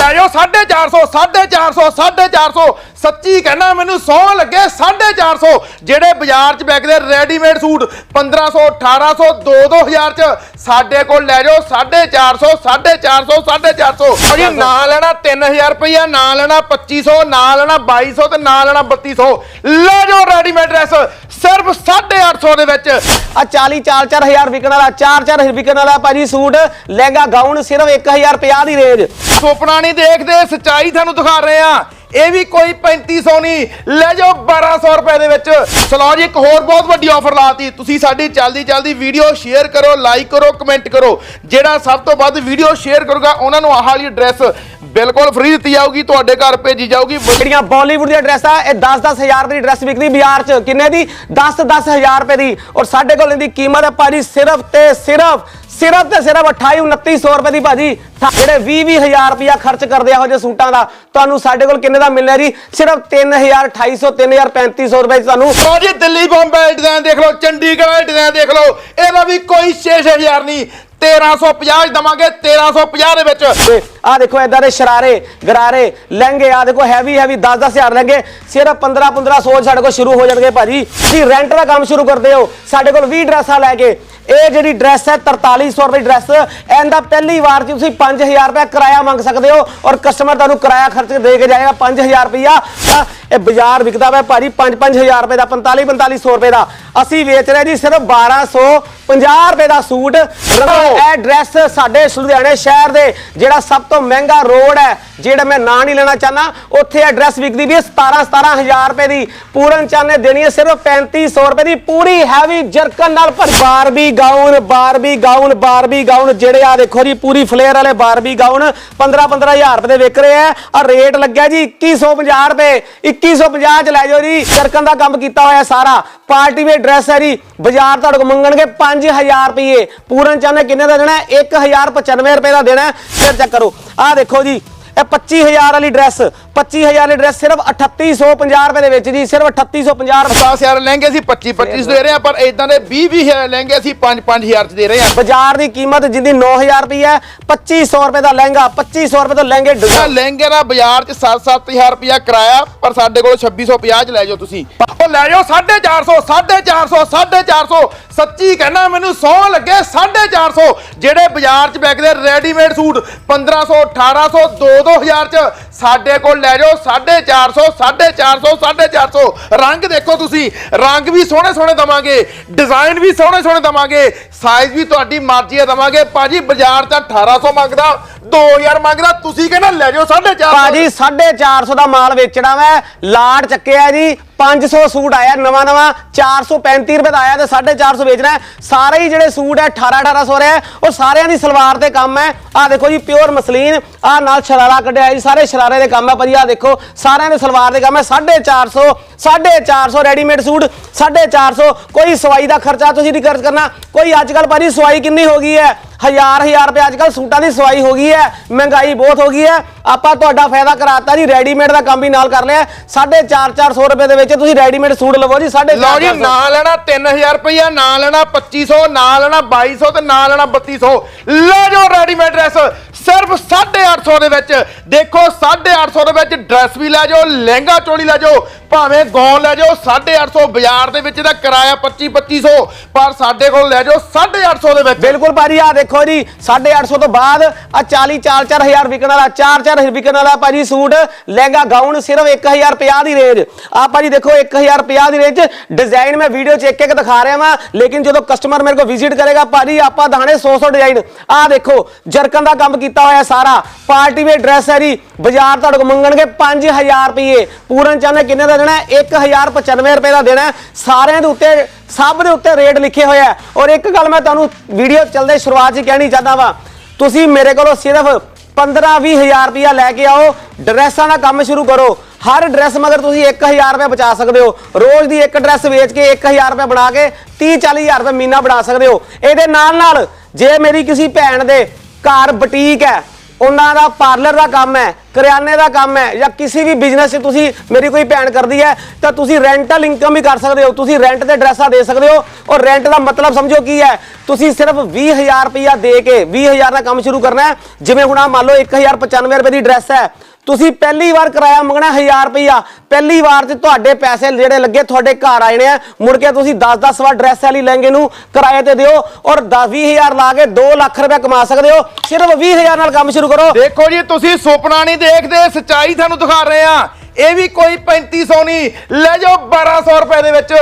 ਲੈ ਜਾਓ 450 450 450 ਸੱਚੀ ਕਹਿਣਾ ਮੈਨੂੰ ਸੌ ਲੱਗੇ 450 ਜਿਹੜੇ ਬਾਜ਼ਾਰ 'ਚ ਵਿਕਦੇ ਰੈਡੀਮੇਡ ਸੂਟ 1500 1800 2 2000 'ਚ ਸਾਡੇ ਕੋਲ ਲੈ ਜਾਓ 450 450 450 ਭਾਜੀ ਨਾ ਲੈਣਾ 3000 ਰੁਪਇਆ ਨਾ ਲੈਣਾ 2500 ਨਾ ਲੈਣਾ 2200 ਤੇ ਨਾ ਲੈਣਾ 3200 ਲੈ ਜਾਓ ਰੈਡੀਮੇਡ ਡਰੈਸ ਸਿਰਫ 850 ਦੇ ਵਿੱਚ। ਆ 40 4 4000 ਵਿਕਣ ਵਾਲਾ 4 4 ਵਿਕਣ ਵਾਲਾ ਭਾਜੀ ਸੂਟ ਲਹਿੰਗਾ ਗਾਊਨ ਸਿਰਫ 1050 ਦੀ ਰੇਂਜ ਸੁਪਨਾ ਨਹੀਂ ਦੇਖਦੇ, ਸਚਾਈ ਤੁਹਾਨੂੰ ਦਿਖਾ ਰਹੇ ਆ ਇਹ ਵੀ ਕੋਈ 3500 ਨਹੀਂ। ਲੈ ਜਾਓ 1200 ਰੁਪਏ ਦੇ ਵਿੱਚ। ਚਲੋ ਜੀ, ਇੱਕ ਹੋਰ ਬਹੁਤ ਵੱਡੀ ਆਫਰ ਲਾਤੀ ਤੁਸੀਂ ਸਾਡੀ ਜਲਦੀ ਜਲਦੀ ਵੀਡੀਓ ਸ਼ੇਅਰ ਕਰੋ ਲਾਈਕ ਕਰੋ ਕਮੈਂਟ ਕਰੋ। ਜਿਹੜਾ ਸਭ ਤੋਂ ਵੱਧ ਵੀਡੀਓ ਸ਼ੇਅਰ ਕਰੂਗਾ, ਉਹਨਾਂ ਨੂੰ ਆਹ ਵਾਲੀ ਡਰੈਸ ਬਿਲਕੁਲ ਫ੍ਰੀ ਦਿੱਤੀ ਜਾਊਗੀ। ਤੁਹਾਡੇ ਘਰ ਭੇਜੀ ਜਾਊਗੀ। ਜਿਹੜੀਆਂ ਬਾਲੀਵੁੱਡ ਦੀਆਂ ਡਰੈਸਾਂ ਇਹ 10-10 ਹਜ਼ਾਰ ਦੀ ਡਰੈਸ ਵਿਕਦੀ ਬਾਜ਼ਾਰ 'ਚ। ਕਿੰਨੇ ਦੀ? 10-10 ਹਜ਼ਾਰ ਰੁਪਏ ਦੀ। ਔਰ ਸਾਡੇ ਕੋਲ ਇਹਦੀ ਕੀਮਤ ਹੈ ਭਾਜੀ ਸਿਰਫ ਤੇ ਸਿਰਫ ਸਿਰਫ ਤੇ ਸਿਰਫ 28 2900 ਰੁਪਏ ਦੀ ਭਾਜੀ ਜਿਹੜੇ 20 ਹਜ਼ਾਰ ਰੁਪਇਆ ਖਰਚ ਕਰਦੇ ਆ ਇਹੋ ਜਿਹੇ ਸੂਟਾਂ ਦਾ ਤੁਹਾਨੂੰ ਸਾਡੇ ਕੋਲ ਕਿੰਨੇ ਦਾ ਮਿਲਣਾ ਜੀ? ਸਿਰਫ 3000 2800 3000 3500 ਰੁਪਏ ਤੁਹਾਨੂੰ ਲਓ ਜੀ ਦਿੱਲੀ ਬੰਬੇ ਡਿਜ਼ਾਈਨ ਦੇਖ ਲਓ ਚੰਡੀਗੜ੍ਹ ਦਾ ਡਿਜ਼ਾਈਨ ਦੇਖ ਲਓ ਇਹਦਾ ਵੀ ਕੋਈ 6-6000 ਨਹੀਂ। 1350 ਦਵਾਂਗੇ 1350 ਦੇ ਵਿੱਚ। ਆ ਦੇਖੋ ਇਦਾਂ ਦੇ ਸ਼ਰਾਰੇ ਗਰਾਰੇ ਲਹਿੰਗੇ ਆ ਦੇਖੋ ਹੈਵੀ ਹੈਵੀ 10 ਹਜ਼ਾਰ ਲਹਿੰਗੇ। ਸਿਰਫ 15 1500 ਸਾਡੇ ਕੋਲ ਸ਼ੁਰੂ ਹੋ ਜਾਣਗੇ ਭਾਜੀ। ਤੁਸੀਂ ਰੈਂਟ ਦਾ ਕੰਮ ਸ਼ੁਰੂ ਕਰਦੇ ਹੋ ਸਾਡੇ ਕੋਲ 20 ਡਰੈਸਾਂ ਲੈ ਕੇ। ਇਹ ਜਿਹੜੀ ਡਰੈਸ ਹੈ 4300 ਰੁਪਏ ਡਰੈਸ ਇਹਦਾ ਪਹਿਲੀ ਵਾਰ 'ਚ ਤੁਸੀਂ 5000 ਰੁਪਏ ਕਿਰਾਇਆ ਮੰਗ ਸਕਦੇ ਹੋ ਔਰ ਕਸਟਮਰ ਤੁਹਾਨੂੰ ਕਿਰਾਇਆ ਖਰਚ ਦੇ ਕੇ ਜਾਏਗਾ 5000 ਰੁਪਇਆ। ਇਹ ਬਾਜ਼ਾਰ ਵਿਕਦਾ ਵਾ ਭਾਜੀ 5-5000 ਰੁਪਏ ਦਾ 45-4500 ਰੁਪਏ ਦਾ। ਅਸੀਂ ਵੇਚ ਰਹੇ ਜੀ ਸਿਰਫ 1250 ਰੁਪਏ ਦਾ ਸੂਟ। ਇਹ ਡਰੈਸ ਸਾਡੇ ਲੁਧਿਆਣੇ ਸ਼ਹਿਰ ਦੇ ਜਿਹੜਾ ਸਭ ਤੋਂ ਮਹਿੰਗਾ ਰੋਡ ਹੈ, ਜਿਹੜਾ ਮੈਂ ਨਾਂ ਨਹੀਂ ਲੈਣਾ ਚਾਹਨਾ ਉੱਥੇ ਇਹ ਡਰੈਸ ਵਿਕਦੀ ਵੀ 17 17000 ਰੁਪਏ ਦੀ। ਪੂਰਨ ਚਾਨੇ ਦੇਣੀ ਹੈ, ਸਿਰਫ 3500 ਰੁਪਏ ਦੀ। ਪੂਰੀ ਹੈਵੀ ਜਰਕਨ ਨਾਲ ਭਰੀ। Barbie gown Barbie gown Barbie gown ਜਿਹੜੇ ਆ ਦੇਖੋ ਜੀ, ਪੂਰੀ ਫਲੇਅਰ ਵਾਲੇ ਬਾਰਬੀ ਗਾਊਨ 15 15000 ਰੁਪਏ ਦੇ ਵਿਕ ਰਹੇ ਆ ਆ ਰੇਟ ਲੱਗਿਆ ਜੀ 2150 ਰੁਪਏ। 2150 ਚ ਲੈ ਜਾਓ ਜੀ। ਜਰਕਨ ਦਾ ਕੰਮ ਕੀਤਾ ਹੋਇਆ ਸਾਰਾ। ਪਾਰਟੀ ਵੇ ਡਰੈਸ ਹੈ ਜੀ। ਬਾਜ਼ਾਰ ਤੁਹਾਡੇ ਕੋਲ ਮੰਗਣਗੇ 5000 ਰੁਪਏ। ਪੂਰਨ ਚਾਨੇ ਕਿੰਨੇ ਦਾ ਦੇਣਾ ਹੈ? 1095 ਰੁਪਏ ਦਾ ਦੇਣਾ ਫਿਰ ਚੈੱਕ ਕਰੋ। ਆਹ ਦੇਖੋ ਜੀ ਇਹ 25000 ਵਾਲੀ ਡਰੈਸ 25000 ਵਾਲੀ ਡਰੈਸ ਸਿਰਫ 3850 ਰੁਪਏ ਦੇ ਵਿੱਚ ਜੀ ਸਿਰਫ 3850 ਰੁਪਏ। 50 ਹਜ਼ਾਰ ਲਹਿੰਗੇ ਅਸੀਂ 25 25 ਦੇ ਰਹੇ ਆ ਪਰ ਇਦਾਂ ਦੇ 20 20 ਹਜ਼ਾਰ ਲਹਿੰਗੇ ਅਸੀਂ 5 5000 ਚ ਦੇ ਰਹੇ ਆ ਬਾਜ਼ਾਰ ਦੀ ਕੀਮਤ ਜਿੰਦੀ 9000 ਰੁਪਏ ਹੈ 2500 ਰੁਪਏ ਦਾ ਲਹਿੰਗਾ 2500 ਰੁਪਏ ਦਾ ਲਹਿੰਗੇ ਡਿਜ਼ਾਈਨ ਲਹਿੰਗੇ ਦਾ ਬਾਜ਼ਾਰ ਚ 7-7000 ਰੁਪਇਆ ਕਿਰਾਇਆ ਪਰ ਸਾਡੇ ਕੋਲ 2650 ਚ ਲੈ ਜਾਓ ਤੁਸੀਂ। ਉਹ ਲੈ ਜਾਓ 450 450 450 ਸੱਚੀ ਕਹਿਣਾ ਮੈਨੂੰ ਸੌ ਲੱਗੇ 450 ਜਿਹੜੇ ਬਾਜ਼ਾਰ ਚ ਵਿਕਦੇ ਰੈਡੀਮੇਡ ਸੂਟ 1500 1800 2 2000 ਚ ਸਾਡੇ ਕੋਲ ਲੈ ਜਾਓ 450 450 450 ਰੰਗ ਦੇਖੋ ਤੁਸੀਂ, ਰੰਗ ਵੀ ਸੋਹਣੇ ਸੋਹਣੇ ਦਵਾਂਗੇ ਡਿਜ਼ਾਈਨ ਵੀ ਸੋਹਣੇ ਸੋਹਣੇ ਦਵਾਂਗੇ ਸਾਈਜ਼ ਵੀ ਤੁਹਾਡੀ ਮਰਜ਼ੀ ਦਾ ਦਵਾਂਗੇ। ਭਾਜੀ ਬਾਜ਼ਾਰ ਤਾਂ 1800 ਮੰਗਦਾ 2000 ਮੰਗਦਾ, ਤੁਸੀਂ ਕਹਿੰਦਾ ਲੈ ਜਾਓ 450 ਭਾਜੀ 450 ਦਾ ਮਾਲ ਵੇਚਣਾ ਵਾ ਲਾਟ ਚੱਕਿਆ ਜੀ 500 ਸੂਟ ਆਇਆ, ਨਵਾਂ ਨਵਾਂ 435 ਰੁਪਏ ਦਾ ਆਇਆ ਤੇ 450 ਵੇਚਣਾ ਹੈ। ਸਾਰੇ ਹੀ ਜਿਹੜੇ ਸੂਟ ਹੈ 18 1800 ਰਿਹਾ ਉਹ ਸਾਰਿਆਂ ਦੀ ਸਲਵਾਰ ਤੇ ਕੰਮ ਹੈ। ਆ ਦੇਖੋ ਜੀ ਪਿਓਰ ਮਸਲੀਨ ਆ ਨਾਲ ਸ਼ਰਾਰਾ ਕੱਢਿਆ ਜੀ, ਸਾਰੇ ਸ਼ਰਾਰੇ ਦੇ ਕੰਮ ਹੈ ਭਾਜੀ ਆ ਦੇਖੋ, ਸਾਰਿਆਂ ਦੇ ਸਲਵਾਰ ਦੇ ਕੰਮ ਹੈ। 450 450 ਰੈਡੀਮੇਡ ਸੂਟ 450 ਕੋਈ ਸਵਾਈ ਦਾ ਖਰਚਾ ਤੁਸੀਂ ਨਹੀਂ ਕਰਨਾ। ਕੋਈ ਅੱਜ ਕੱਲ ਭਾਜੀ, ਸਵਾਈ ਕਿੰਨੀ ਹੋ ਗਈ ਹੈ? ਹਜ਼ਾਰ ਹਜ਼ਾਰ ਰੁਪਏ ਅੱਜ ਕੱਲ ਸੂਟਾਂ ਦੀ ਸਵਾਈ ਹੋ ਗਈ ਹੈ ਮਹਿੰਗਾਈ ਬਹੁਤ ਹੋ ਗਈ ਹੈ। ਆਪਾਂ ਤੁਹਾਡਾ ਫਾਇਦਾ ਕਰਾਤਾ ਜੀ ਰੈਡੀਮੇਡ ਦਾ ਕੰਮ ਵੀ ਨਾਲ ਕਰ ਲਿਆ। 4.5 400 ਰੁਪਏ ਦੇ ਵਿੱਚ ਤੁਸੀਂ ਰੈਡੀਮੇਡ ਸੂਟ ਲਵੋ ਜੀ 4.5 ਲਓ ਜੀ ਨਾ ਲੈਣਾ 3000 ਰੁਪਇਆ ਨਾ ਲੈਣਾ 2500 ਨਾ ਲੈਣਾ 2200 ਤੇ ਨਾ ਲੈਣਾ 3200 ਲੈ ਜਾਓ ਰੈਡੀਮੇਡ ਡਰੈਸ ਸਿਰਫ 850 ਦੇ ਵਿੱਚ। ਦੇਖੋ 850 ਦੇ ਵਿੱਚ ਡਰੈਸ ਵੀ ਲੈ ਜਾਓ ਲਹਿੰਗਾ ਚੋਲੀ ਲੈ ਜਾਓ ਭਾਵੇਂ ਗੌਨ ਲੈ ਜਾਓ 850 ਬਾਜ਼ਾਰ ਦੇ ਵਿੱਚ ਦਾ ਕਿਰਾਇਆ 25 2500 ਪਰ ਸਾਡੇ ਕੋਲ ਲੈ ਜਾਓ 850 ਦੇ ਵਿੱਚ। ਬਿਲਕੁਲ ਭਾਜੀ ਆ ਦੇਖੋ ਦੇਖੋ ਜੀ 850 ਤੋਂ ਬਾਅਦ ਆ 40 4 4000 ਵਿਕਣ ਵਾਲਾ 4 4 ਵਿਕਣ ਵਾਲਾ ਭਾਜੀ ਸੂਟ, ਲਹਿੰਗਾ ਗਾਊਨ ਸਿਰਫ 1050 ਦੀ ਰੇਂਜ ਆ ਭਾਜੀ ਦੇਖੋ 1050 ਦੀ ਰੇਂਜ ਡਿਜ਼ਾਈਨ ਮੈਂ ਵੀਡੀਓ ਚ ਇੱਕ ਇੱਕ ਦਿਖਾ ਰਿਹਾ ਵਾਂ, ਲੇਕਿਨ ਜਦੋਂ ਕਸਟਮਰ ਮੇਰੇ ਕੋਲ ਵਿਜ਼ਿਟ ਕਰੇਗਾ, ਭਾਜੀ ਆਪਾਂ ਦਾਣੇ 100 100 ਡਿਜ਼ਾਈਨ ਆ ਦੇਖੋ, ਜਰਕਨ ਦਾ ਕੰਮ ਕੀਤਾ ਹੋਇਆ ਸਾਰਾ। ਪਾਰਟੀ ਵੇ ਡਰੈਸ ਹੈ ਜੀ, ਬਾਜ਼ਾਰ ਤੁਹਾਡੇ ਕੋਲ ਮੰਗਣਗੇ 5000 ਰੁਪਏ ਪੂਰਨ ਚਾਹਨੇ ਕਿੰਨੇ ਦਾ ਦੇਣਾ? ਹੈ? 1095 ਰੁਪਏ ਦਾ ਦੇਣਾ। ਸਾਰਿਆਂ ਦੇ ਉੱਤੇ ਸਭ ਦੇ ਉੱਤੇ ਰੇਟ ਲਿਖੇ ਹੋਏ ਹੈ। ਔਰ ਇੱਕ ਗੱਲ ਮੈਂ ਤੁਹਾਨੂੰ ਵੀਡੀਓ ਚੱਲਦੇ ਸ਼ੁਰੂਆਤ 'ਚ ਕਹਿਣੀ ਚਾਹਦਾ ਵਾਂ। ਤੁਸੀਂ ਮੇਰੇ ਕੋਲੋਂ ਸਿਰਫ 15 ਹਜ਼ਾਰ ਰੁਪਇਆ ਲੈ ਕੇ ਆਓ, ਡਰੈਸਾਂ ਦਾ ਕੰਮ ਸ਼ੁਰੂ ਕਰੋ। ਹਰ ਡਰੈਸ ਮਗਰ ਤੁਸੀਂ 1000 ਰੁਪਏ ਬਚਾ ਸਕਦੇ ਹੋ। ਰੋਜ਼ ਦੀ ਇੱਕ ਡਰੈਸ ਵੇਚ ਕੇ 1000 ਰੁਪਏ ਬਣਾ ਕੇ 30 40000 ਰੁਪਏ ਮਹੀਨਾ ਬਣਾ ਸਕਦੇ ਹੋ। ਇਹਦੇ ਨਾਲ ਨਾਲ ਜੇ ਮੇਰੀ ਕਿਸੇ ਭੈਣ ਦੇ ਘਰ ਬੁਟੀਕ ਹੈ ਉਹਨਾਂ ਦਾ ਪਾਰਲਰ ਦਾ ਕੰਮ ਹੈ, ਕਰਿਆਨੇ ਦਾ ਕੰਮ ਹੈ, ਜਾਂ ਕਿਸੇ ਵੀ ਬਿਜ਼ਨਸ 'ਚ ਤੁਸੀਂ ਮੇਰੀ ਕੋਈ ਭੈਣ ਕਰਦੀ ਹੈ, ਤਾਂ ਤੁਸੀਂ ਰੈਂਟਲ ਇਨਕਮ ਵੀ ਕਰ ਸਕਦੇ ਹੋ, ਤੁਸੀਂ ਰੈਂਟ ਤੇ ਡਰੈਸਾਂ ਦੇ ਸਕਦੇ ਹੋ, ਔਰ ਰੈਂਟ ਦਾ ਮਤਲਬ ਸਮਝੋ ਕੀ ਹੈ, ਤੁਸੀਂ ਸਿਰਫ 20000 ਰੁਪਇਆ ਦੇ ਕੇ 20000 ਦਾ ਕੰਮ ਸ਼ੁਰੂ ਕਰਨਾ ਹੈ, ਜਿਵੇਂ ਹੁਣ ਆ ਮੰਨ ਲਓ 1095 ਰੁਪਏ ਦੀ ਡਰੈਸ ਹੈ ਤੁਸੀਂ ਪਹਿਲੀ ਵਾਰ ਕਿਰਾਇਆ ਮੰਗਣਾ 1000 ਰੁਪਇਆ ਪਹਿਲੀ ਵਾਰ ਤੇ ਤੁਹਾਡੇ ਪੈਸੇ ਜਿਹੜੇ ਲੱਗੇ ਤੁਹਾਡੇ ਘਰ ਆਏ ਨੇ ਮੁੜ ਕੇ ਤੁਸੀਂ 10-10 ਵਾਰ ਡਰੈਸ ਵਾਲੀ ਲਹਿੰਗੇ ਨੂੰ ਕਿਰਾਏ ਤੇ ਦਿਓ ਔਰ 10-20000 ਲਾ ਕੇ 2 ਲੱਖ ਰੁਪਇਆ ਕਮਾ ਸਕਦੇ ਹੋ। ਸਿਰਫ 20000 ਨਾਲ ਕੰਮ ਸ਼ੁਰੂ ਕਰੋ। ਦੇਖੋ ਜੀ, ਤੁਸੀਂ ਸੁਪਨਾ ਨਹੀਂ ਦੇਖਦੇ, ਸੱਚਾਈ ਤੁਹਾਨੂੰ ਦਿਖਾ ਰਹੇ ਆ ਇਹ ਵੀ ਕੋਈ 3500 ਨਹੀਂ। ਲੈ ਜਾਓ 1200 ਰੁਪਏ ਦੇ ਵਿੱਚ।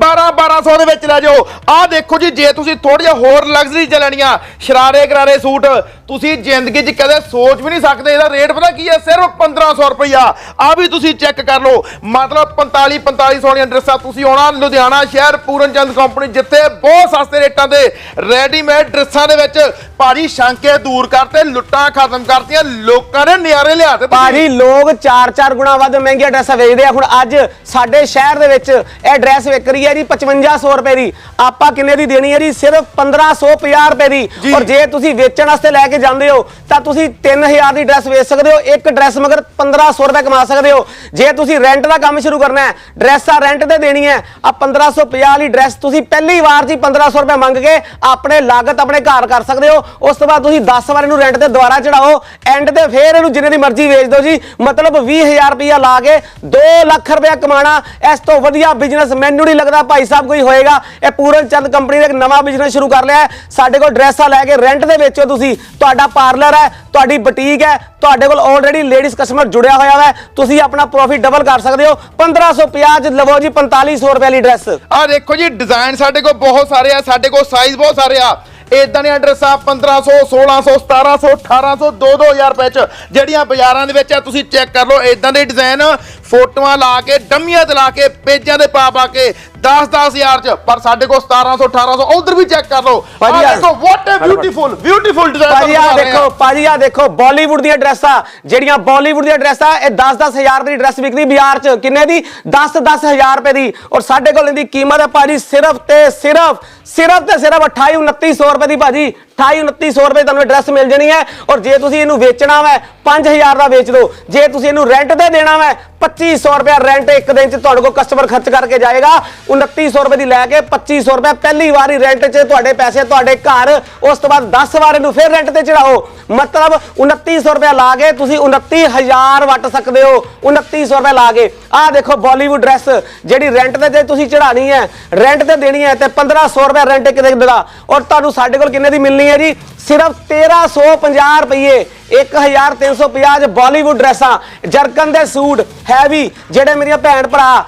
12 1200 ਦੇ ਵਿੱਚ ਲੈ ਜਾਓ। ਆਹ ਦੇਖੋ ਜੀ, ਜੇ ਤੁਸੀਂ ਥੋੜਾ ਜਿਹਾ ਹੋਰ ਲਗਜ਼ਰੀ ਚ ਲੈਣੀਆਂ ਸ਼ਰਾਰੇ ਕਰਾਰੇ ਸੂਟ ਤੁਸੀਂ ਜ਼ਿੰਦਗੀ 'ਚ ਕਦੇ ਸੋਚ ਵੀ ਨਹੀਂ ਸਕਦੇ ਇਹਦਾ ਰੇਟ ਪਤਾ ਕੀ ਹੈ? ਸਿਰਫ 1500 ਰੁਪਇਆ ਆ ਵੀ ਤੁਸੀਂ ਚੈੱਕ ਕਰ ਲਓ। ਮਤਲਬ 45 4500 ਦੀਆਂ ਡਰੈਸਾਂ ਤੁਸੀਂ ਆਉਣਾ। ਲੁਧਿਆਣਾ ਸ਼ਹਿਰ ਪੂਰਨ ਚੰਦ ਕੰਪਨੀ ਜਿੱਥੇ ਬਹੁਤ ਸਸਤੇ ਰੇਟਾਂ ਦੇ ਰੈਡੀਮੇਡ ਡਰੈਸਾਂ ਦੇ ਵਿੱਚ ਭਾਜੀ ਸ਼ੰਕੇ ਦੂਰ ਕਰਤੇ ਲੁੱਟਾਂ ਖਤਮ ਕਰਤੀਆਂ ਲੋਕਾਂ ਨੇ ਨਿਆਰੇ ਲਿਆਤੇ ਤੁਸੀਂ। ਭਾਜੀ ਲੋਕ 4-4 ਗੁਣਾ ਵੱਧ ਮਹਿੰਗੀਆਂ ਡਰੈਸਾਂ ਵੇਚਦੇ ਆ। ਹੁਣ ਅੱਜ ਸਾਡੇ ਸ਼ਹਿਰ ਦੇ ਵਿੱਚ ਇਹ ਡਰੈਸ ਵਿਕ ਰਹੀ ਹੈ ਜੀ 5500 ਰੁਪਏ ਦੀ। ਆਪਾਂ ਕਿੰਨੇ ਦੀ ਦੇਣੀ ਹੈ ਜੀ? ਸਿਰਫ 1550 ਰੁਪਏ ਦੀ। ਔਰ ਜੇ ਤੁਸੀਂ ਵੇਚਣ ਵਾਸਤੇ ਲੈ ਕੇ ਜਾਂਦੇ ਹੋ, ਤਾਂ ਤੁਸੀਂ 3000 ਦੀ ਡਰੈਸ ਵੇਚ ਸਕਦੇ ਹੋ, ਇੱਕ ਡਰੈਸ ਮਗਰ 1500 ਰੁਪਏ ਕਮਾ ਸਕਦੇ ਹੋ। ਜੇ ਤੁਸੀਂ ਰੈਂਟ ਦਾ ਕੰਮ ਸ਼ੁਰੂ ਕਰਨਾ ਹੈ ਡਰੈਸਾਂ ਰੈਂਟ ਤੇ ਦੇਣੀ ਹੈ ਆ 1550 ਵਾਲੀ ਡਰੈਸ ਤੁਸੀਂ ਪਹਿਲੀ ਵਾਰ 'ਚ 1500 ਰੁਪਏ ਮੰਗ ਕੇ ਆਪਣੇ ਲਾਗਤ ਆਪਣੇ ਘਰ ਕਰ ਸਕਦੇ ਹੋ। ਉਸ ਤੋਂ ਬਾਅਦ ਤੁਸੀਂ 10 ਵਾਰ ਇਹਨੂੰ ਰੈਂਟ ਤੇ ਦੁਬਾਰਾ ਚੜਾਓ ਐਂਡ ਤੇ ਫੇਰ ਇਹਨੂੰ ਜਿੰਨੇ ਦੀ ਮਰਜ਼ੀ ਵੇਚ ਦਿਓ ਜੀ। ਮਤਲਬ 20000 ਰੁਪਇਆ ਲਾ ਕੇ 2 ਲੱਖ ਰੁਪਇਆ ਕਮਾਣਾ ਇਸ ਤੋਂ ਵਧੀਆ ਬਿਜ਼ਨਸ ਮੈਨੂੰ ਨਹੀਂ ਲੱਗਦਾ ਭਾਈ ਸਾਹਿਬ ਕੋਈ ਹੋਏਗਾ। ਇਹ ਪੂਰਨ ਚੰਦ ਕੰਪਨੀ ਨੇ ਇੱਕ ਨਵਾਂ ਬਿਜ਼ਨਸ ਸ਼ੁਰੂ ਕਰ ਲਿਆ ਹੈ। ਸਾਡੇ ਕੋਲ ਡਰੈਸਾਂ ਲੈ ਕੇ ਰੈਂਟ ਦੇ ਵੇਚੋ ਤੁਸੀਂ ਤੁਹਾਡਾ ਪਾਰਲਰ ਹੈ, ਤੁਹਾਡੀ ਬੁਟੀਕ ਹੈ, ਤੁਹਾਡੇ ਕੋਲ ਆਲਰੇਡੀ ਲੇਡੀਜ਼ ਕਸਟਮਰ ਜੁੜਿਆ ਹੋਇਆ ਹੈ ਤੁਸੀਂ ਆਪਣਾ ਪ੍ਰੋਫਿਟ ਡਬਲ ਕਰ ਸਕਦੇ ਹੋ। 1550 ਚ ਲਵੋ ਜੀ 4500 ਰੁਪਏ ਵਾਲੀ ਡਰੈਸ ਆ ਦੇਖੋ ਜੀ ਡਿਜ਼ਾਈਨ ਸਾਡੇ ਕੋਲ ਬਹੁਤ ਸਾਰੇ ਆ, ਸਾਡੇ ਕੋਲ ਸਾਈਜ਼ ਬਹੁਤ ਸਾਰੇ ਆ। ਇਦਾਂ ਦੀਆਂ ਡਰੈਸਾਂ 1500 1600 1700 1800 2-2000 ਰੁਪਏ ਚ। ਜਿਹੜੀਆਂ ਬਾਜ਼ਾਰਾਂ ਦੇ ਵਿੱਚ ਆ, ਤੁਸੀਂ ਚੈੱਕ ਕਰ ਲਓ ਇਦਾਂ ਦੇ ਡਿਜ਼ਾਈਨ ਫੋਟੋਆਂ ਲਾ ਕੇ ਡੰਮੀਆਂ ਤੇ ਲਾ ਕੇ ਪੇਜਾਂ ਦੇ ਪਾ ਪਾ ਕੇ 10-10000 ਚ। ਪਰ ਸਾਡੇ ਕੋਲ 1700 1800 ਉਧਰ ਵੀ ਚੈੱਕ ਕਰ ਲਓ। ਆ ਭਾਜੀ, ਆ- ਦੇਖੋ what a beautiful beautiful design ਭਾਜੀ ਆ ਦੇਖੋ ਭਾਜੀ ਆ ਦੇਖੋ ਬਾਲੀਵੁੱਡ ਦੀਆਂ ਡਰੈਸਾਂ ਜਿਹੜੀਆਂ ਬਾਲੀਵੁੱਡ ਦੀਆਂ ਡਰੈਸਾਂ ਇਹ 10-10 ਹਜ਼ਾਰ ਦੀ ਡਰੈਸ ਵਿਕਦੀ ਬਾਜ਼ਾਰ 'ਚ। ਕਿੰਨੇ ਦੀ? 10-10 ਹਜ਼ਾਰ ਰੁਪਏ ਦੀ। ਔਰ ਸਾਡੇ ਕੋਲ ਇਹਦੀ ਕੀਮਤ ਹੈ ਭਾਜੀ ਸਿਰਫ ਤੇ ਸਿਰਫ ਸਿਰਫ ਤੇ ਸਿਰਫ 28-2900 ਰੁਪਏ ਦੀ ਭਾਜੀ। 28-2900 ਰੁਪਏ ਤੁਹਾਨੂੰ ਡਰੈਸ ਮਿਲ ਜਣੀ ਹੈ ਔਰ ਜੇ ਤੁਸੀਂ ਇਹਨੂੰ ਵੇਚਣਾ ਵਾ 5000 ਦਾ ਵੇਚ ਦਿਓ। ਜੇ ਤੁਸੀਂ ਇਹਨੂੰ ਰੈਂਟ ਤੇ ਦੇਣਾ ਵਾ 2500 ਰੁਪਏ ਰੈਂਟ ਇੱਕ ਦਿਨ 'ਚ ਤੁਹਾਡੇ ਕੋਲ ਕਸਟਮਰ ਖਰਚ ਕਰਕੇ ਜਾਏਗਾ। 2900 ਰੁਪਏ ਦੀ ਲੈ ਕੇ 2500 ਰੁਪਏ ਪਹਿਲੀ ਵਾਰੀ ਰੈਂਟ 'ਚ ਤੁਹਾਡੇ ਪੈਸੇ ਤੁਹਾਡੇ ਘਰ, ਉਸ ਤੋਂ ਬਾਅਦ 10 ਵਾਰ ਇਹਨੂੰ ਫਿਰ ਰੈਂਟ ਤੇ ਚੜਾਓ ਮਤਲਬ 2900 ਰੁਪਏ ਲਾ ਕੇ ਤੁਸੀਂ 29000 ਵਟ ਸਕਦੇ ਹੋ। 2900 ਰੁਪਏ ਲਾ ਕੇ। ਆਹ ਦੇਖੋ ਬਾਲੀਵੁੱਡ ਡਰੈਸ ਜਿਹੜੀ ਰੈਂਟ ਤੇ ਜੇ ਤੁਸੀਂ ਚੜਾਣੀ ਹੈ ਰੈਂਟ ਤੇ ਦੇਣੀ ਹੈ ਤੇ 1500 ਰੁਪਏ ਰੈਂਟ ਇੱਕ ਦਿਨ ਦਾ। ਔਰ ਤੁਹਾਨੂੰ ਸਾਡੇ ਕੋਲ ਕਿੰਨੇ ਦੀ ਮਿਲਣੀ ਹੈ ਜੀ, ਸਿਰਫ 1350 ਰੁਪਏ 1350 ਚ ਬਾਲੀਵੁੱਡ ਡਰੈਸਾਂ ਜਰਕਨ ਦੇ ਸੂਟ ਹੈਵੀ ਜਿਹੜੇ ਮੇਰੀਆਂ ਭੈਣ ਭਰਾ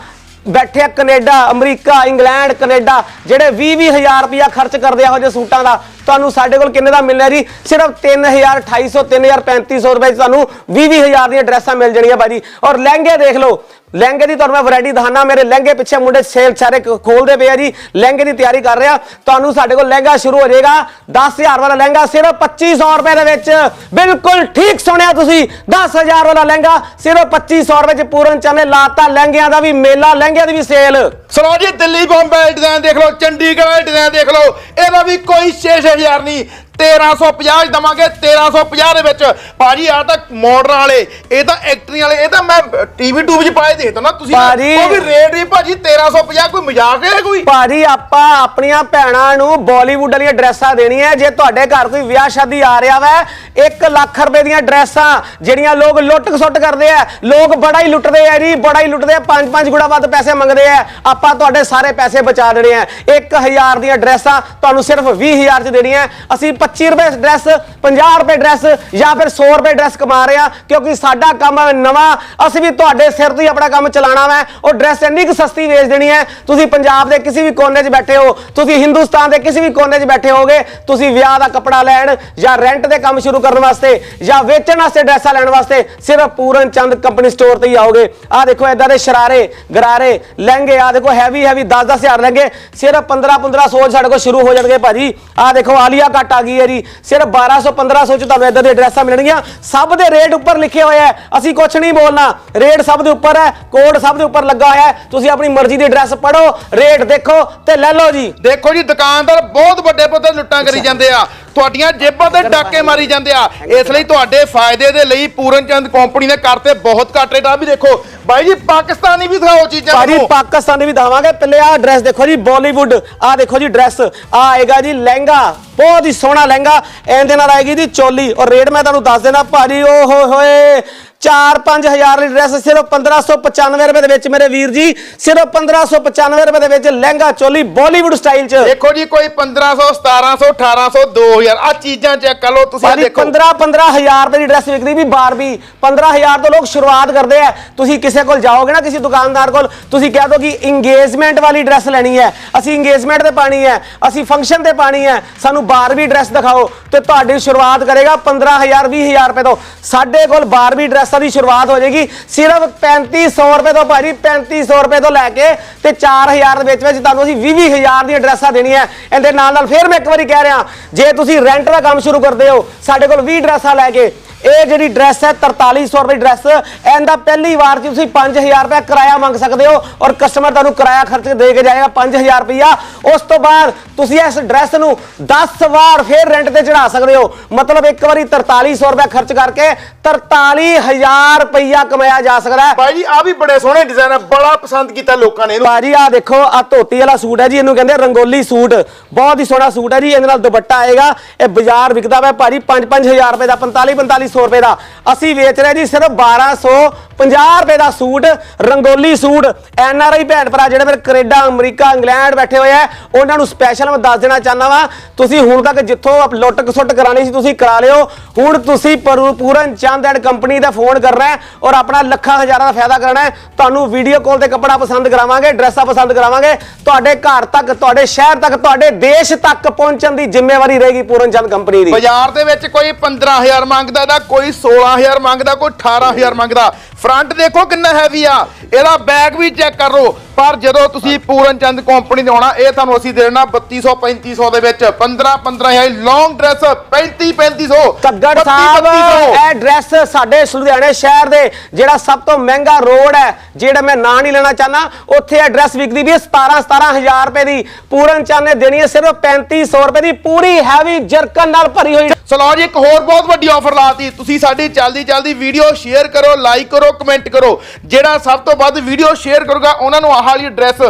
ਬੈਠੇ ਆ ਕੈਨੇਡਾ, ਅਮਰੀਕਾ, ਇੰਗਲੈਂਡ, ਕੈਨੇਡਾ, ਜਿਹੜੇ 20 20 ਹਜ਼ਾਰ ਰੁਪਇਆ ਖਰਚ ਕਰਦੇ ਆ ਇਹੋ ਜਿਹੇ ਸੂਟਾਂ ਦਾ ਤੁਹਾਨੂੰ ਸਾਡੇ ਕੋਲ ਕਿੰਨੇ ਦਾ ਮਿਲਣਾ ਜੀ? ਸਿਰਫ 3000 2800 3000 3500 ਰੁਪਏ 'ਚ ਤੁਹਾਨੂੰ 20 20 ਹਜ਼ਾਰ ਦੀਆਂ ਡਰੈਸਾਂ ਮਿਲ ਜਾਣੀਆਂ ਭਾਜੀ ਔਰ ਲਹਿੰਗੇ ਦੇਖ ਲਓ, ਲਹਿੰਗੇ ਦੀ ਤੁਹਾਨੂੰ ਮੈਂ ਵੈਰਾਈਟੀ ਦਿਖਾਣਾ ਮੇਰੇ ਲਹਿੰਗੇ ਪਿੱਛੇ ਮੁੰਡੇ ਸੇਲ ਸਾਰੇ ਖੋਲਦੇ ਪਏ ਆ ਜੀ। ਲਹਿੰਗੇ ਦੀ ਤਿਆਰੀ ਕਰ ਰਿਹਾ। ਤੁਹਾਨੂੰ ਸਾਡੇ ਕੋਲ ਲਹਿੰਗਾ ਸ਼ੁਰੂ ਹੋ ਜਾਏਗਾ। 10000 ਵਾਲਾ ਲਹਿੰਗਾ ਸਿਰਫ 2500 ਰੁਪਏ ਦੇ ਵਿੱਚ। ਬਿਲਕੁਲ ਠੀਕ ਸੁਣਿਆ ਤੁਸੀਂ। 10000 ਵਾਲਾ ਲਹਿੰਗਾ ਸਿਰਫ 2500 ਰੁਪਏ ਚ ਪੂਰਨ ਚੰਨੇ ਲਾਤਾ। ਲਹਿੰਗਿਆਂ ਦਾ ਵੀ ਮੇਲਾ, ਲਹਿੰਗਿਆਂ ਦੀ ਵੀ ਸੇਲ ਸੁਣੋ ਜੀ, ਦਿੱਲੀ ਬੰਬੇ ਡਿਜ਼ਾਈਨ ਦੇਖ ਲਓ, ਚੰਡੀਗੜ੍ਹ ਦਾ ਡਿਜ਼ਾਈਨ ਦੇਖ ਲਓ, ਇਹਦਾ ਵੀ ਕੋਈ 6000 ਨਹੀਂ। 1350 ਦਵਾਂਗੇ 1350 ਦੇ ਵਿੱਚ। ਭਾਜੀ ਆ ਤਾਂ ਮਾਡਰਨ ਵਾਲੇ ਇਹ ਤਾਂ ਐਕਟਰੀ ਵਾਲੇ ਇਹ ਤਾਂ ਮੈਂ ਟੀਵੀ ਟੂਬ 'ਚ ਪਾਏ ਦੇਖਦਾ ਨਾ। ਤੁਸੀਂ ਭਾਜੀ। ਉਹ ਵੀ ਰੇਟ ਵੀ ਭਾਜੀ 1350 ਕੋਈ ਮਜ਼ਾਕ ਹੈ ਕੋਈ? ਭਾਜੀ ਆਪਾਂ ਆਪਣੀਆਂ ਭੈਣਾਂ ਨੂੰ ਬਾਲੀਵੁੱਡ ਵਾਲੀਆਂ ਡਰੈਸਾਂ ਦੇਣੀਆਂ ਜੇ ਤੁਹਾਡੇ ਘਰ ਕੋਈ ਵਿਆਹ ਸ਼ਾਦੀ ਆ ਰਿਹਾ ਵਾ 1 ਲੱਖ ਰੁਪਏ ਦੀਆਂ ਡਰੈਸਾਂ ਜਿਹੜੀਆਂ ਲੋਕ ਲੁੱਟ ਖਸੁੱਟ ਕਰਦੇ ਆ ਲੋਕ ਬੜਾ ਹੀ ਲੁੱਟਦੇ ਆ ਜੀ ਬੜਾ ਹੀ ਲੁੱਟਦੇ ਆ ਪੰਜ ਪੰਜ ਗੁਣਾ ਵੱਧ ਪੈਸੇ ਮੰਗਦੇ ਆ। ਆਪਾਂ ਤੁਹਾਡੇ ਸਾਰੇ ਪੈਸੇ ਬਚਾ ਦੇਣੇ ਆ। 1000 ਦੀਆਂ ਡਰੈਸਾਂ ਤੁਹਾਨੂੰ ਸਿਰਫ 20000 ਚ ਦੇਣੀਆਂ ਅਸੀਂ 25 ਰੁਪਏ ਡਰੈਸ 50 ਰੁਪਏ ਡਰੈਸ ਜਾਂ ਫਿਰ 100 ਰੁਪਏ ਡਰੈਸ ਕਮਾ ਰਹੇ ਆ ਕਿਉਂਕਿ ਸਾਡਾ ਕੰਮ ਨਵਾਂ ਅਸੀਂ ਵੀ ਤੁਹਾਡੇ ਸਿਰ ਤੋਂ ਹੀ ਆਪਣਾ ਕੰਮ ਚਲਾਉਣਾ ਵਾ ਉਹ ਡਰੈਸ ਇੰਨੀ ਕੁ ਸਸਤੀ ਵੇਚ ਦੇਣੀ ਹੈ ਤੁਸੀਂ ਪੰਜਾਬ ਦੇ ਕਿਸੇ ਵੀ ਕੋਨੇ 'ਚ ਬੈਠੇ ਹੋ ਤੁਸੀਂ ਹਿੰਦੁਸਤਾਨ ਦੇ ਕਿਸੇ ਵੀ ਕੋਨੇ 'ਚ ਬੈਠੇ ਹੋਗੇ ਤੁਸੀਂ ਵਿਆਹ ਦਾ ਕੱਪੜਾ ਲੈਣ ਜਾਂ ਰੈਂਟ ਦੇ ਕੰਮ ਸ਼ੁਰੂ ਕਰਨ ਵਾਸਤੇ ਜਾਂ ਵੇਚਣ ਵਾਸਤੇ ਡਰੈਸਾਂ ਲੈਣ ਵਾਸਤੇ ਸਿਰਫ ਪੂਰਨ ਚੰਦ ਕੰਪਨੀ ਸਟੋਰ ਤੇ ਹੀ ਆਓਗੇ ਆਹ ਦੇਖੋ ਇਦਾਂ ਦੇ ਸ਼ਰਾਰੇ ਗਰਾਰੇ ਲਹਿੰਗੇ ਆਹ ਦੇਖੋ ਹੈਵੀ ਹੈਵੀ 10 ਹਜ਼ਾਰ ਲਹਿੰਗੇ ਸਿਰਫ 15 1500 ਸਾਡੇ ਕੋਲ ਸ਼ੁਰੂ ਹੋ ਜਾਣਗੇ ਭਾਜੀ ਆਹ ਦੇਖੋ ਆਲੀਆ ਕੱਟ ਆ ਗਈ ਹੈ ਜੀ। ਸਿਰਫ 1200 1500 ਚ ਤੁਹਾਨੂੰ ਇਦਾਂ ਦੇ ਡਰੈਸਾਂ ਮਿਲਣਗੀਆਂ। ਸਭ ਦੇ ਰੇਟ ਉੱਪਰ ਲਿਖੇ ਹੋਏ ਆ ਅਸੀਂ ਕੁਝ ਨਹੀਂ ਬੋਲਣਾ। ਰੇਟ ਸਭ ਦੇ ਉੱਪਰ ਹੈ। ਕੋਡ ਸਭ ਦੇ ਉੱਪਰ ਲੱਗਾ ਹੋਇਆ ਹੈ। ਤੁਸੀਂ ਆਪਣੀ ਮਰਜ਼ੀ ਦੀ ਡਰੈਸ ਪੜੋ ਰੇਟ ਦੇਖੋ ਤੇ ਲੈ ਲਓ ਜੀ। ਦੇਖੋ ਜੀ ਦੁਕਾਨਦਾਰ ਬਹੁਤ ਵੱਡੇ ਪੱਧਰ ਲੁੱਟਾਂ ਕਰੀ ਜਾਂਦੇ ਆ। ਤੁਹਾਡੀਆਂ ਜੇਬਾਂ ਤੇ ਡਾਕੇ ਮਾਰੀ ਜਾਂਦੇ ਆ। ਇਸ ਲਈ ਤੁਹਾਡੇ ਫਾਇਦੇ ਦੇ ਲਈ ਪੂਰਨ ਚੰਦ ਕੰਪਨੀ ਨੇ ਕਰਤੇ ਬਹੁਤ ਘੱਟ ਰੇਟ ਆ ਵੀ ਦੇਖੋ। ਬਾਈ ਜੀ ਪਾਕਿਸਤਾਨੀ ਵੀ ਦਿਖਾਓ ਚੀਜ਼ਾਂ ਭਾਜੀ। ਪਾਕਿਸਤਾਨੀ ਵੀ ਦਵਾਂਗੇ ਪਹਿਲੇ ਆਹ ਡਰੈਸ ਦੇਖੋ ਜੀ ਬਾਲੀਵੁੱਡ ਆਹ ਦੇਖੋ ਜੀ ਡਰੈਸ ਆ ਆਏਗਾ ਜੀ ਲਹਿੰਗਾ। ਬਹੁਤ ਹੀ ਸੋਹਣਾ ਲਹਿੰਗਾ। ਇਹਦੇ ਨਾਲ ਆਏਗੀ ਜੀ ਚੋਲੀ। ਔਰ ਰੇਟ ਮੈਂ ਤੁਹਾਨੂੰ ਦੱਸ ਦੇਣਾ ਭਾਜੀ ਓ ਹੋਏ ਹੋਏ 4-5000 ਦੀ ਡਰੈਸ ਸਿਰਫ 1595 ਰੁਪਏ ਦੇ ਵਿੱਚ ਮੇਰੇ ਵੀਰ ਜੀ ਸਿਰਫ 1595 ਰੁਪਏ ਦੇ ਵਿੱਚ ਲਹਿੰਗਾ ਚੋਲੀ ਬਾਲੀਵੁੱਡ ਸਟਾਈਲ 'ਚ। ਦੇਖੋ ਜੀ ਕੋਈ 1500 1700 1800 2000 ਆ ਚੀਜ਼ਾਂ ਚੈੱਕ ਕਰ ਲਓ ਤੁਸੀਂ ਦੇਖੋ। 15 15000 ਰੁਪਏ ਦੀ ਡਰੈਸ ਵਿਕਦੀ ਵੀ ਬਾਰਬੀ 15000 ਤੋਂ ਲੋਕ ਸ਼ੁਰੂਆਤ ਕਰਦੇ ਆ। ਤੁਸੀਂ ਕਿਸੇ ਕੋਲ ਜਾਓਗੇ ਨਾ ਕਿਸੇ ਦੁਕਾਨਦਾਰ ਕੋਲ ਤੁਸੀਂ ਕਹਿ ਦੋ ਕਿ ਇੰਗੇਜਮੈਂਟ ਵਾਲੀ ਡਰੈਸ ਲੈਣੀ ਹੈ। ਅਸੀਂ ਇੰਗੇਜਮੈਂਟ ਤੇ ਪਾਣੀ ਹੈ ਅਸੀਂ ਫੰਕਸ਼ਨ ਤੇ ਪਾਣੀ ਹੈ ਸਾਨੂੰ ਬਾਰਬੀ ਡਰੈਸ ਦਿਖਾਓ ਤੇ ਤੁਹਾਡੀ ਸ਼ੁਰੂਆਤ ਕਰੇਗਾ 15000 20000 ਰੁਪਏ ਤੋਂ। ਸਾਡੇ ਕੋਲ ਬਾਰਬੀ ਡਰੈਸਾਂ ਦੀ ਸ਼ੁਰੂਆਤ ਹੋ ਜਾਏਗੀ। ਸਿਰਫ 3500 ਰੁਪਏ ਤੋਂ ਭਾਜੀ 3500 ਰੁਪਏ ਤੋਂ ਲੈ ਕੇ ਤੇ 4000 ਦੇ ਵਿੱਚ ਵਿੱਚ ਤੁਹਾਨੂੰ ਅਸੀਂ 20000 ਦੀਆਂ ਡਰੈਸਾਂ ਦੇਣੀਆਂ। ਇਹਦੇ ਨਾਲ ਨਾਲ ਫਿਰ ਮੈਂ ਇੱਕ ਵਾਰੀ ਕਹਿ ਰਿਹਾ, ਜੇ ਤੁਸੀਂ ਰੈਂਟ ਦਾ ਕੰਮ ਸ਼ੁਰੂ ਕਰਦੇ ਹੋ, ਸਾਡੇ ਕੋਲ 20 ਡਰੈਸਾਂ ਲੈ ਕੇ ਇਹ ਜਿਹੜੀ ਡਰੈਸ ਹੈ 4300 ਰੁਪਏ ਡਰੈਸ ਇਹਦਾ ਪਹਿਲੀ ਵਾਰ 'ਚ ਤੁਸੀਂ 5000 ਰੁਪਏ ਕਿਰਾਇਆ ਮੰਗ ਸਕਦੇ ਹੋ ਔਰ ਕਸਟਮਰ ਤੁਹਾਨੂੰ ਕਿਰਾਇਆ ਖਰਚ ਦੇ ਕੇ ਜਾਏਗਾ 5000 ਰੁਪਇਆ। ਉਸ ਤੋਂ ਬਾਅਦ ਤੁਸੀਂ ਇਸ ਡਰੈਸ ਨੂੰ 10 ਵਾਰ ਫੇਰ ਰੈਂਟ ਤੇ ਚੜਾ ਸਕਦੇ ਹੋ। ਮਤਲਬ ਇੱਕ ਵਾਰੀ 4300 ਰੁਪਏ ਖਰਚ ਕਰਕੇ 43000 ਰੁਪਇਆ ਕਮਾਇਆ ਜਾ ਸਕਦਾ ਹੈ। ਬਾਈ ਜੀ ਆ ਵੀ ਬੜੇ ਸੋਹਣੇ ਡਿਜ਼ਾਈਨ ਆ ਬੜਾ ਪਸੰਦ ਕੀਤਾ ਲੋਕਾਂ ਨੇ ਇਹਨੂੰ। ਭਾਜੀ ਆ ਦੇਖੋ ਆ ਧੋਤੀ ਵਾਲਾ ਸੂਟ ਹੈ ਜੀ ਇਹਨੂੰ ਕਹਿੰਦੇ ਰੰਗੋਲੀ ਸੂਟ। ਬਹੁਤ ਹੀ ਸੋਹਣਾ ਸੂਟ ਹੈ ਜੀ ਇਹਦੇ ਨਾਲ ਦੁਪੱਟਾ ਆਏਗਾ। ਇਹ ਬਾਜ਼ਾਰ ਵਿਕਦਾ ਵਾ ਭਾਜੀ 5-5000 ਰੁਪਏ ਦਾ 45-4500 ਰੁਪਏ ਦਾ। ਅਸੀਂ ਵੇਚ ਰਹੇ ਜੀ ਸਿਰਫ 1250 ਰੁਪਏ ਦਾ suit, Rangoli suit. N R I ਭੈਣ ਭਰਾ ਜਿਹੜੇ ਮੇਰੇ ਕੈਨੇਡਾ, ਅਮਰੀਕਾ, ਇੰਗਲੈਂਡ ਬੈਠੇ ਹੋਏ ਆ, ਉਹਨਾਂ ਨੂੰ ਸਪੈਸ਼ਲ ਮੈਂ ਦੱਸ ਦੇਣਾ ਚਾਹੁੰਦਾ ਵਾਂ, ਤੁਸੀਂ ਹੁਣ ਤੱਕ ਜਿੱਥੋਂ ਲੁੱਟ ਖਸੁੱਟ ਕਰਾਣੀ ਸੀ, ਤੁਸੀਂ ਕਰਾ ਲਿਓ। ਹੁਣ ਤੁਸੀਂ ਪੂਰਨ ਚੰਦ ਐਂਡ ਕੰਪਨੀ ਦਾ ਫੋਨ ਕਰਨਾ ਹੈ ਔਰ ਆਪਣਾ ਲੱਖਾਂ ਹਜ਼ਾਰਾਂ ਦਾ ਫਾਇਦਾ ਕਰਨਾ ਹੈ। ਤੁਹਾਨੂੰ ਵੀਡੀਓ ਕਾਲ ਤੇ ਕੱਪੜਾ ਪਸੰਦ ਕਰਾਵਾਂਗੇ ਡਰੈਸਾਂ ਪਸੰਦ ਕਰਾਵਾਂਗੇ। ਤੁਹਾਡੇ ਘਰ ਤੱਕ, ਤੁਹਾਡੇ ਸ਼ਹਿਰ ਤੱਕ, ਤੁਹਾਡੇ ਦੇਸ਼ ਤੱਕ ਪਹੁੰਚਣ ਦੀ ਜ਼ਿੰਮੇਵਾਰੀ ਰਹੇਗੀ ਪੂਰਨ ਚੰਦ ਕੰਪਨੀ ਦੀ। ਬਾਜ਼ਾਰ ਦੇ ਵਿੱਚ ਕੋਈ 15000 ਮੰਗਦਾ ਦਾ ਕੋਈ 16000 ਮੰਗਦਾ ਕੋਈ 18000 ਮੰਗਦਾ। ਫਰੰਟ ਦੇਖੋ ਕਿੰਨਾ ਹੈਵੀ ਆ। ਇਹਦਾ ਬੈਗ ਵੀ ਚੈੱਕ ਕਰ ਪਰ ਜਦੋਂ ਤੁਸੀਂ ਪੂਰਨ ਚੰਦ ਕੰਪਨੀ ਦੇ ਆਉਣਾ ਇਹ ਤੁਹਾਨੂੰ ਅਸੀਂ ਦੇ ਦੇਣਾ 3200 3500 ਦੇ ਵਿੱਚ। 15 15000 ਲੌਂਗ ਡਰੈਸ 35 3500 ਕੱਗੜ ਸਾਹਿਬ ਇਹ ਡਰੈਸ ਸਾਡੇ ਲੁਧਿਆਣੇ ਸ਼ਹਿਰ ਦੇ ਜਿਹੜਾ ਸਭ ਤੋਂ ਮਹਿੰਗਾ ਰੋਡ ਹੈ ਜਿਹੜਾ ਮੈਂ ਨਾਂ ਨਹੀਂ ਲੈਣਾ ਚਾਹਨਾ ਉੱਥੇ ਇਹ ਡਰੈਸ ਵਿਕਦੀ ਵੀ 17 17000 ਰੁਪਏ ਦੀ। ਪੂਰਨ ਚੰਦ ਨੇ ਦੇਣੀ ਹੈ ਸਿਰਫ 3500 ਰੁਪਏ ਦੀ। ਪੂਰੀ ਹੈਵੀ ਜਰਕਨ ਨਾਲ ਭਰੀ ਹੋਈ ਸੋ ਲਓ ਜੀ ਇੱਕ ਹੋਰ ਬਹੁਤ ਵੱਡੀ ਆਫਰ ਲਾਤੀ ਤੁਸੀਂ ਸਾਡੀ ਜਲਦੀ ਜਲਦੀ ਵੀਡੀਓ ਸ਼ੇਅਰ ਕਰੋ ਲਾਈਕ ਕਰੋ ਕਮੈਂਟ ਕਰੋ। ਜਿਹੜਾ ਸਭ ਤੋਂ ਵੱਧ ਵੀਡੀਓ ਸ਼ੇਅਰ ਕਰੂਗਾ ਉਹਨਾਂ ਨੂੰ ਆਹ ਵਾਲੀ ਡਰੈਸ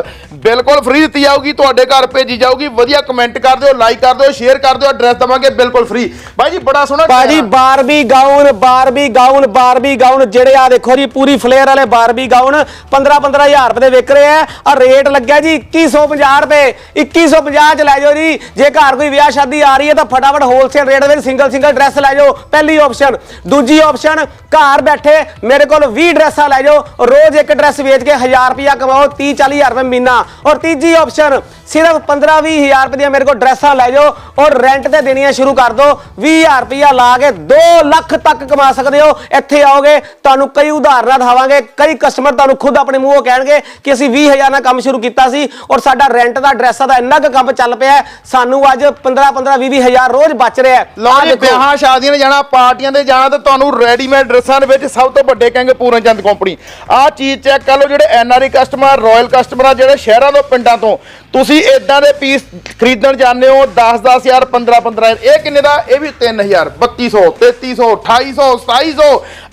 ਬਿਲਕੁਲ ਫ੍ਰੀ ਦਿੱਤੀ ਜਾਊਗੀ ਤੁਹਾਡੇ ਘਰ ਭੇਜੀ ਜਾਊਗੀ। ਵਧੀਆ ਕਮੈਂਟ ਕਰ ਦਿਓ ਲਾਈਕ ਕਰ ਦਿਓ ਸ਼ੇਅਰ ਕਰ ਦਿਓ ਡਰੈਸ ਦਵਾਂਗੇ ਬਿਲਕੁਲ ਫ੍ਰੀ ਬਾਈ ਜੀ ਬੜਾ ਸੋਹਣਾ ਬਾਜੀ। Barbie gown Barbie gown Barbie gown ਜਿਹੜੇ ਆ ਦੇਖੋ ਜੀ ਪੂਰੀ ਫਲੇਅਰ ਵਾਲੇ ਬਾਰਬੀ ਗਾਊਨ 15 15000 ਰੁਪਏ ਦੇ ਵਿਕ ਰਹੇ ਆ। ਆ ਰੇਟ ਲੱਗਿਆ ਜੀ 2150 ਰੁਪਏ। 2150 ਚ ਲੈ ਜਾਓ ਜੀ। ਜੇ ਘਰ ਕੋਈ ਵਿਆਹ ਸ਼ਾਦੀ ਆ ਰਹੀ ਹੈ ਤਾਂ ਫਟਾਫਟ ਹੋਲਸੇਲ ਰੇਟ ਵਿੱਚ ਸਿੰਗਲ ਸਿੰਗਲ ਡਰੈਸ ਲੈ ਜਾਓ। ਪਹਿਲੀ ਆਪਸ਼ਨ ਦੂਜੀ ਆਪਸ਼ਨ ਘਰ ਬੈਠੇ ਮੇਰੇ ਕੋਲ 20 ਡਰੈਸਾਂ ਲੈ ਜਾਓ। ਰੋਜ਼ ਇੱਕ ਡਰੈਸ ਵੇਚ ਕੇ 1000 ਰੁਪਇਆ ਕਮਾਓ 30 40000 ਰੁਪਏ ਮਹੀਨਾ। ਔਰ ਤੀਜੀ ਆਪਸ਼ਨ ਸਿਰਫ 15 20000 ਰੁਪਏ ਦੀਆਂ ਮੇਰੇ ਕੋਲ ਡਰੈਸਾਂ ਲੈ ਜਾਓ ਔਰ ਰੈਂਟ ਤੇ ਦੇਣੀਆਂ ਸ਼ੁਰੂ ਕਰ ਦਿਓ। 20000 ਰੁਪਇਆ ਲਾ ਕੇ 2 ਲੱਖ ਤੱਕ ਕਮਾ ਸਕਦੇ ਹੋ। ਇੱਥੇ ਆਓਗੇ ਤੁਹਾਨੂੰ ਕਈ ਉਦਾਹਰਨਾਂ ਦਿਖਾਵਾਂਗੇ ਕਈ ਕਸਟਮਰ ਤੁਹਾਨੂੰ ਖੁਦ ਆਪਣੇ ਮੂੰਹੋਂ ਕਹਿਣਗੇ ਕਿ ਅਸੀਂ 20000 ਨਾਲ ਕੰਮ ਸ਼ੁਰੂ ਕੀਤਾ ਸੀ ਔਰ ਸਾਡਾ ਰੈਂਟ ਦਾ ਡਰੈਸਾਂ ਦਾ ਇੰਨਾ ਕੁ ਕੰਮ ਚੱਲ ਪਿਆ ਸਾਨੂੰ ਅੱਜ 15 15 20 20000 ਰੋਜ਼ ਬਚ ਰਿਹਾ ਹੈ। ਲਓ ਜੀ। ਵਿਆਹਾਂ ਸ਼ਾਦੀਆਂ 'ਤੇ ਜਾਣਾ ਪਾਰਟੀਆਂ ਤੇ ਜਾਣਾ ਤੇ ਤੁਹਾਨੂੰ ਰੈਡੀਮੇਡ ਡਰੈਸਾਂ ਦੇ ਵਿੱਚ ਸਭ ਤੋਂ ਵੱਡੇ ਕਹਿੰਗੇ ਪੂਰਨ ਚੰਦ ਕੰਪਨੀ ਆਹ ਚੀਜ਼ ਚੈੱਕ ਕਰ ਲਓ ਜਿਹੜੇ ਐਨਆਰਆਈ ਕਸਟਮਰ ਰਾਇਲ ਕਸਟਮਰ ਆ, ਜਿਹੜੇ ਸ਼ਹਿਰਾਂ ਤੋਂ, ਪਿੰਡਾਂ ਤੋਂ। ਤੁਸੀਂ ਇਦਾਂ ਦੇ ਪੀਸ ਖਰੀਦਣ ਜਾਂਦੇ ਹੋ 10 10000 15 15000 ਇਹ ਕਿੰਨੇ ਦਾ? ਇਹ ਵੀ 3000 3200 3300 2800 2700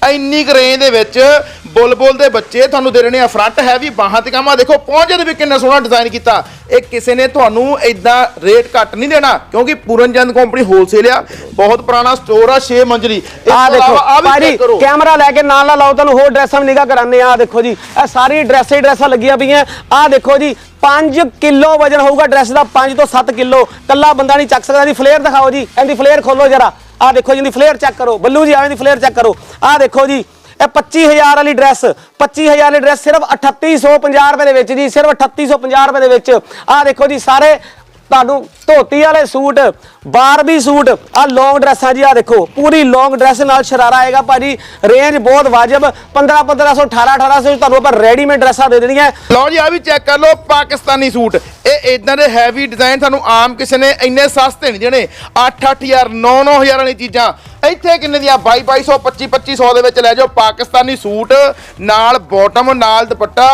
ਇੰਨੀ ਕੁ ਰੇਂਜ ਦੇ ਵਿੱਚ ਬੁਲਬੁਲ ਦੇ ਬੱਚੇ ਤੁਹਾਨੂੰ ਦੇ ਰਹੇ ਆ ਫਰੰਟ ਹੈ ਵੀ ਬਾਹਾਂ ਤੇ ਕਾਮਾ। ਦੇਖੋ ਪਹੁੰਚੇ ਦੇ ਵੀ ਕਿੰਨਾ ਸੋਹਣਾ ਡਿਜ਼ਾਈਨ ਕੀਤਾ। ਇਹ ਕਿਸੇ ਨੇ ਤੁਹਾਨੂੰ ਇਦਾਂ ਰੇਟ ਘੱਟ ਨਹੀਂ ਦੇਣਾ ਕਿਉਂਕਿ ਪੂਰਨ ਚੰਦ ਕੰਪਨੀ ਹੋਲਸੇਲ ਆ ਬਹੁਤ ਪੁਰਾਣਾ ਸਟੋਰ ਆ 6 ਮੰਜ਼ਲੀ। ਆ ਦੇਖੋ ਭਾਜੀ ਕੈਮਰਾ ਲੈ ਕੇ ਨਾਲ ਨਾਲ ਲਾਓ ਤੁਹਾਨੂੰ ਹੋਰ ਡਰੈਸਾਂ ਵੀ ਨਿਗਾਹ ਕਰਾਨੇ ਆ ਦੇਖੋ ਜੀ ਇਹ ਸਾਰੀ ਡਰੈਸਾਂ ਹੀ ਡਰੈਸਾਂ ਲੱਗੀਆਂ ਪਈਆਂ। ਆ ਦੇਖੋ ਜੀ 5 ਕਿਲੋ ਵਜਨ ਹੋਊਗਾ ਡਰੈਸ ਦਾ 5 ਤੋਂ 7 ਕਿਲੋ। ਕੱਲਾ ਬੰਦਾ ਨਹੀਂ ਚੱਕ ਸਕਦਾ। ਇਹਦੀ ਫਲੇਅਰ ਦਿਖਾਓ ਜੀ ਇਹਦੀ ਫਲੇਅਰ ਖੋਲੋ ਜਰਾ। ਆ ਦੇਖੋ ਜੀ ਇਹਦੀ ਫਲੇਅਰ ਚੈੱਕ ਕਰੋ। ਬੱਲੂ ਜੀ ਆਵੇਂ ਦੀ ਫਲੇਅਰ ਚੈੱਕ ਕਰੋ। ਆ ਦੇਖੋ ਜੀ ਇਹ 25000 ਵਾਲੀ ਡਰੈਸ 25000 ਵਾਲੀ ਡਰੈਸ ਸਿਰਫ 3850 ਰੁਪਏ ਦੇ ਵਿੱਚ ਜੀ, ਸਿਰਫ 3850 ਰੁਪਏ ਦੇ ਵਿੱਚ। ਆਹ ਦੇਖੋ ਜੀ, ਸਾਰੇ ਤੁਹਾਨੂੰ ਧੋਤੀ ਵਾਲੇ ਸੂਟ ਬਾਰਬੀ ਸੂਟ ਆ ਲੌਂਗ ਡਰੈਸਾਂ ਜੀ ਆ ਦੇਖੋ, ਪੂਰੀ ਲੌਂਗ ਡਰੈਸ ਨਾਲ ਸ਼ਰਾਰਾ ਆਏਗਾ ਭਾਜੀ। ਰੇਂਜ ਬਹੁਤ ਵਾਜਬ 15 1500 18 1800 ਤੁਹਾਨੂੰ ਆਪਾਂ ਰੈਡੀਮੇਡ ਡਰੈਸਾਂ ਦੇ ਦੇਣੀਆਂ। ਲਓ ਜੀ ਆ ਵੀ ਚੈੱਕ ਕਰ ਲਓ, ਪਾਕਿਸਤਾਨੀ ਸੂਟ। ਇਹ ਇਦਾਂ ਦੇ ਹੈਵੀ ਡਿਜ਼ਾਈਨ ਤੁਹਾਨੂੰ ਆਮ ਕਿਸੇ ਨੇ ਇੰਨੇ ਸਸਤੇ ਨਹੀਂ ਦੇਣੇ। 8-8000 9-9000 ਵਾਲੀ ਚੀਜ਼ਾਂ। ਇੱਥੇ ਕਿੰਨੇ ਦੀਆਂ 22 2200 25 2500 ਦੇ ਵਿੱਚ ਲੈ ਜਾਓ ਪਾਕਿਸਤਾਨੀ ਸੂਟ ਨਾਲ ਬਾਟਮ ਨਾਲ ਦੁਪੱਟਾ।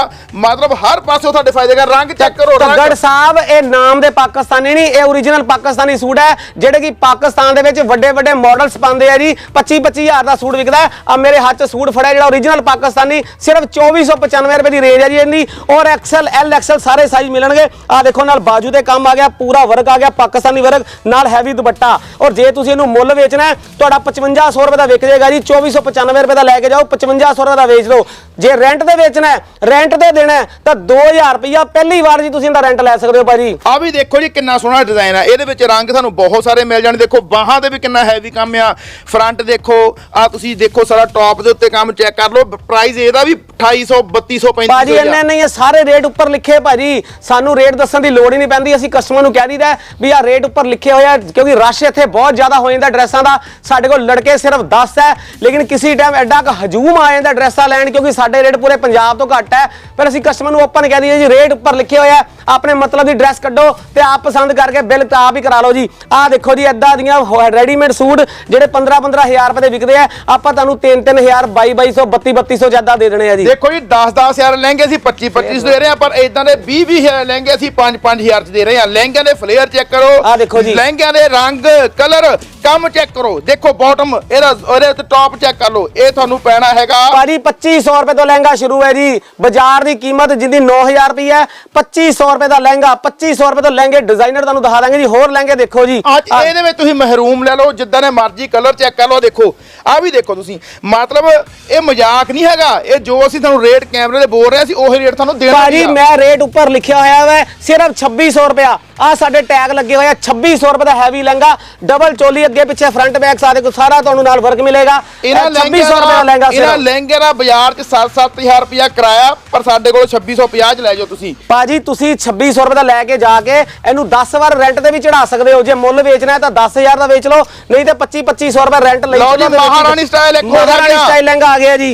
ਮਤਲਬ ਹਰ ਪਾਸੇ ਤੁਹਾਡੇ ਫਾਇਦੇ ਕਰ ਰੰਗ ਚੈੱਕ ਕਰੋ ਤਗੜ ਸਾਹਿਬ ਇਹ ਨਾਮ ਦੇ ਪਾਕਿਸਤਾਨੀ ਨਹੀਂ ਇਹ ਓਰੀਜਨਲ ਪਾਕਿਸਤਾਨੀ ਸੂਟ ਹੈ ਜਿਹੜੇ ਕਿ ਪਾਕਿਸਤਾਨ ਦੇ ਵਿੱਚ ਵੱਡੇ ਵੱਡੇ ਮਾਡਲਸ ਪਾਉਂਦੇ ਆ ਜੀ। 25 25000 ਦਾ ਸੂਟ ਵਿਕਦਾ ਆ ਮੇਰੇ ਹੱਥ 'ਚ ਸੂਟ ਫੜਿਆ ਜਿਹੜਾ ਓਰੀਜਨਲ ਪਾਕਿਸਤਾਨੀ ਸਿਰਫ 2495 ਰੁਪਏ ਦੀ ਰੇਂਜ ਹੈ ਜੀ ਇਹਦੀ ਔਰ ਐਕਸਲ ਐਲ ਐਕਸਲ ਸਾਰੇ ਸਾਈਜ਼ ਮਿਲਣਗੇ। ਆ ਦੇਖੋ ਨਾਲ ਬਾਜੂ ਤੇ ਕੰਮ ਆ ਗਿਆ ਪੂਰਾ ਵਰਕ ਆ ਗਿਆ ਪਾਕਿਸਤਾਨੀ ਵਰਕ ਨਾਲ ਹੈਵੀ ਦੁਪੱਟਾ। ਔਰ ਜੇ ਤੁਸੀਂ ਇਹਨੂੰ ਮੁੱਲ ਵੇਚਣਾ ਹੈ ਤੁਹਾਡਾ 5500 ਰੁਪਏ ਦਾ ਵਿਕ ਜਾਏਗਾ ਜੀ 2495 ਰੁਪਏ ਦਾ ਲੈ ਕੇ ਜਾਓ 5500 ਰੁਪਏ ਦਾ ਵੇਚ ਦਿਓ। ਜੇ ਰੈਂਟ ਤੇ ਵੇਚਣਾ ਹੈ ਰੈਂਟ ਤੇ ਦੇਣਾ ਹੈ ਤਾਂ 2000 ਰੁਪਇਆ ਪਹਿਲੀ ਵਾਰ ਜੀ ਤੁਸੀਂ ਇਹਦਾ ਰੈਂਟ ਲੈ ਸਕਦੇ ਹੋ ਭਾਜੀ। ਆ ਵੀ ਦੇਖੋ ਜੀ ਕਿੰਨਾ ਸੋਹਣਾ ਡਿਜ਼ਾਈਨ ਆ। ਇਹਦੇ ਵਿੱਚ ਰੰਗ ਤੁਹਾਨੂੰ ਬਹੁਤ ਸਾਰੇ ਮਿਲ ਜਾਣ। ਦੇਖੋ ਬਾਹਾਂ ਤੇ ਵੀ ਕਿੰਨਾ ਹੈਵੀ ਕੰਮ ਆ। ਫਰੰਟ ਦੇਖੋ ਆ ਤੁਸੀਂ ਦੇਖੋ ਸਾਰਾ ਟੌਪ ਦੇ ਉੱਤੇ ਕੰਮ ਚੈੱਕ ਕਰ ਲਓ। ਪ੍ਰਾਈਸ ਇਹਦਾ ਵੀ 2800 3200 ਭਾਜੀ 3500 ਇੰਨੇ ਨਹੀਂ ਇਹ ਸਾਰੇ ਰੇਟ ਉੱਪਰ ਲਿਖੇ ਭਾਜੀ। ਸਾਨੂੰ ਰੇਟ ਦੱਸਣ ਦੀ ਲੋੜ ਹੀ ਨਹੀਂ ਪੈਂਦੀ। ਅਸੀਂ ਕਸਟਮਰ ਨੂੰ ਕਹਿ ਦਈਦਾ ਵੀ ਆ ਰੇਟ ਉੱਪਰ ਲਿਖੇ ਹੋਏ ਆ ਕਿਉਂਕਿ ਰਸ਼ ਇੱਥੇ ਬਹੁਤ ਜ਼ਿਆਦਾ ਹੋ ਜਾਂਦਾ ਡਰੈਸਾਂ ਦਾ। ਸਾਡੇ ਕੋਲ ਲੜਕੇ ਸਿਰਫ 10 ਹੈ ਲੇਕਿਨ ਕਿਸੇ ਟਾਈਮ ਐਡਾ ਕ ਹਜੂਮ ਆ ਜਾਂਦਾ ਡਰੈਸਾਂ ਲੈਣ ਕਿਉਂਕਿ ਸਾਡੇ ਰੇਟ ਪੂਰੇ ਪੰਜਾਬ ਤੋਂ ਘੱਟ ਹੈ। ਪਰ ਅਸੀਂ ਕਸਟਮਰ ਨੂੰ ਓਪਨ ਕਹਿ ਦਈਏ ਜੀ ਰੇਟ ਉੱਪਰ ਲਿਖੇ ਹੋਏ ਆ ਆਪਣੇ ਮਤਲਬ ਦੀ ਡਰੈਸ ਕੱਢੋ ਤੇ ਆਪ ਪਸੰਦ ਕਰਕੇ ਬਿੱਲ ਤਾਂ ਆਪ ਹੀ ਕਰਾ ਲਓ ਜੀ। ਆਹ ਦੇਖੋ ਜੀ ਐਦਾਂ ਦੀਆਂ ਰੈਡੀਮੇਡ ਸੂਟ ਜਿਹੜੇ 15 15000 ਰੁਪਏ ਦੇ ਵਿਕਦੇ ਆ ਆਪਾਂ ਤੁਹਾਨੂੰ 3 3000 22 2200 32 3200 ਜ਼ਿਆਦਾ ਦੇ ਦੇਣੇ ਆ ਜੀ। ਦੇਖੋ ਜੀ 10 10 ਹਜ਼ਾਰ ਲਹਿੰਗੇ ਅਸੀਂ 25 25 ਦੇ ਰਹੇ ਹਾਂ ਪਰ ਇਦਾਂ ਦੇ 20 20 ਹਜ਼ਾਰ ਲਹਿੰਗੇ ਅਸੀਂ 5 5000 ਚ ਦੇ ਰਹੇ ਹਾਂ ਲਹਿੰਗਿਆਂ ਦੇ ਫਲੇਅਰ ਚੈੱਕ ਕਰੋ। ਆਹ ਦੇਖੋ ਜੀ। ਲਹਿੰਗਿਆਂ ਦੇ ਰੰਗ ਕਲਰ ਕੰਮ ਚੈੱਕ ਕਰੋ। ਦੇਖੋ ਬਾਟਮ ਇਹਦਾ ਉਹਦੇ ਉੱਤੇ ਟੌਪ ਚੈੱਕ ਕਰ ਲਓ। ਇਹ ਤੁਹਾਨੂੰ ਪੈਣਾ ਹੈਗਾ ਭਾਜੀ 2500 ਰੁਪਏ ਤੋਂ ਲਹਿੰਗਾ ਸ਼ੁਰੂ ਹੈ ਜੀ। ਬਾਜ਼ਾਰ ਦੀ ਕੀਮਤ ਜਿੰਦੀ 9000 ਰੁਪਏ ਹੈ। 2500 ਰੁਪਏ ਦਾ ਲਹਿੰਗਾ 2500 ਰੁਪਏ ਤੋਂ ਲਹਿੰਗੇ ਡਿਜ਼ਾਈਨਰ ਤੁਹਾਨੂੰ ਦਿਖਾ ਦਾਂਗੇ ਜੀ। ਹੋਰ ਲਹਿੰਗੇ ਦੇਖੋ ਜੀ। ਅੱਜ ਇਹਦੇ ਵਿੱਚ ਤੁਸੀਂ ਮਹਿਰੂਮ ਲੈ ਲਓ ਜਿੱਦਾਂ ਦੇ ਮਰਜ਼ੀ ਕਲਰ ਚੈੱਕ ਕਰ ਲਓ ਦੇਖੋ। ਆ ਵੀ ਦੇਖੋ ਤੁਸੀਂ। ਮਤਲਬ ਇਹ ਮਜ਼ਾਕ ਨਹੀਂ ਹੈਗਾ। ਇਹ ਜੋ ਅਸੀਂ ਤੁਹਾਨੂੰ ਰੇਟ ਕੈਮਰੇ ਤੇ ਬੋਲ ਰਹੇ ਸੀ ਉਹੀ ਰੇਟ ਤੁਹਾਨੂੰ ਦੇਣਾ ਭਾਜੀ। ਮੈਂ ਰੇਟ ਉੱਪਰ ਲਿਖਿਆ ਹੋਇਆ ਹੈ ਸਿਰਫ 2600 ਰੁਪਿਆ ਆ ਸਾਡੇ ਟੈਗ ਲੱਗੇ ਹੋਏ ਆ 2600 ਰੁਪਏ ਦਾ ਹੈਵੀ ਲਹਿੰਗਾ ਡਬਲ ਚੋਲੀ ਅੱਗੇ ਪਿੱਛੇ ਫਰੰਟ ਬੈਕ ਸਾਰੇ ਕੋ ਸਾਰਾ ਤੁਹਾਨੂੰ ਨਾਲ ਵਰਕ ਮਿਲੇਗਾ। ਇਹਨਾਂ ਇਹ 2600 ਰੁਪਏ ਦਾ ਲਹਿੰਗਾ ਇਹਨਾਂ ਸਿਰਫ ਲਹਿੰਗੇ ਦਾ ਬਾਜ਼ਾਰ 'ਚ 7-7000 ਰੁਪਇਆ ਕਿਰਾਇਆ ਪਰ ਸਾਡੇ ਕੋਲ 2650 ਚ ਲੈ ਜਾਓ ਤੁਸੀਂ। ਭਾਜੀ ਤੁਸੀਂ 2600 ਰੁਪਏ ਦਾ ਲੈ ਕੇ ਜਾ ਕੇ ਇਹਨੂੰ 10 ਵਾਰ ਰੈਂਟ ਤੇ ਵੀ ਚੜਾ ਸਕਦੇ ਹੋ। ਜੇ ਮੁੱਲ ਵੇਚਣਾ ਹੈ ਤਾਂ 10000 ਦਾ ਵੇਚ ਲਓ ਨਹੀਂ ਤੇ 25 2500 ਰੁਪਏ ਰੈਂਟ ਲਈ ਲਓ ਜੀ, ਚਲੋ ਮਹਾਰਾਣੀ style ਇੱਕ ਹੋਰ ਆ ਮਹਾਰਾਣੀ ਗਿਆ। ਸਟਾਈਲ ਲਹਿੰਗਾ ਆ ਗਿਆ ਜੀ।